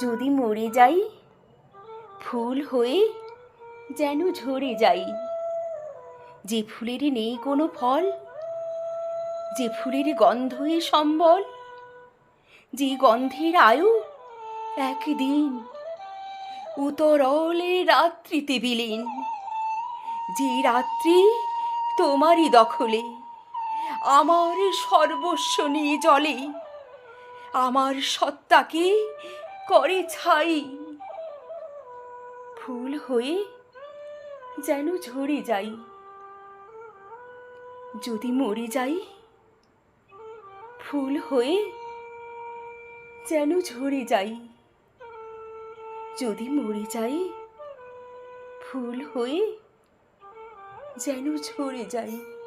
যদি মরে যাই, ফুল হয়ে যেন ঝরে যাই। যে ফুলের নেই কোনো ফল, যে ফুলের গন্ধে সম্বল, যে গন্ধের আয়ু একদিন উতরলে রাত্রিতে বিলীন। যে রাত্রি তোমারই দখলে, আমার সর্বস্ব নিয়ে জলে আমার সত্তাকে করে ছাই। ফুল হয়ে যেন ঝরে যাই। যদি মরে যাই ফুল হয়ে যেন ঝরে যাই। যদি মরে যাই ফুল হয়ে যেন ঝরে যাই।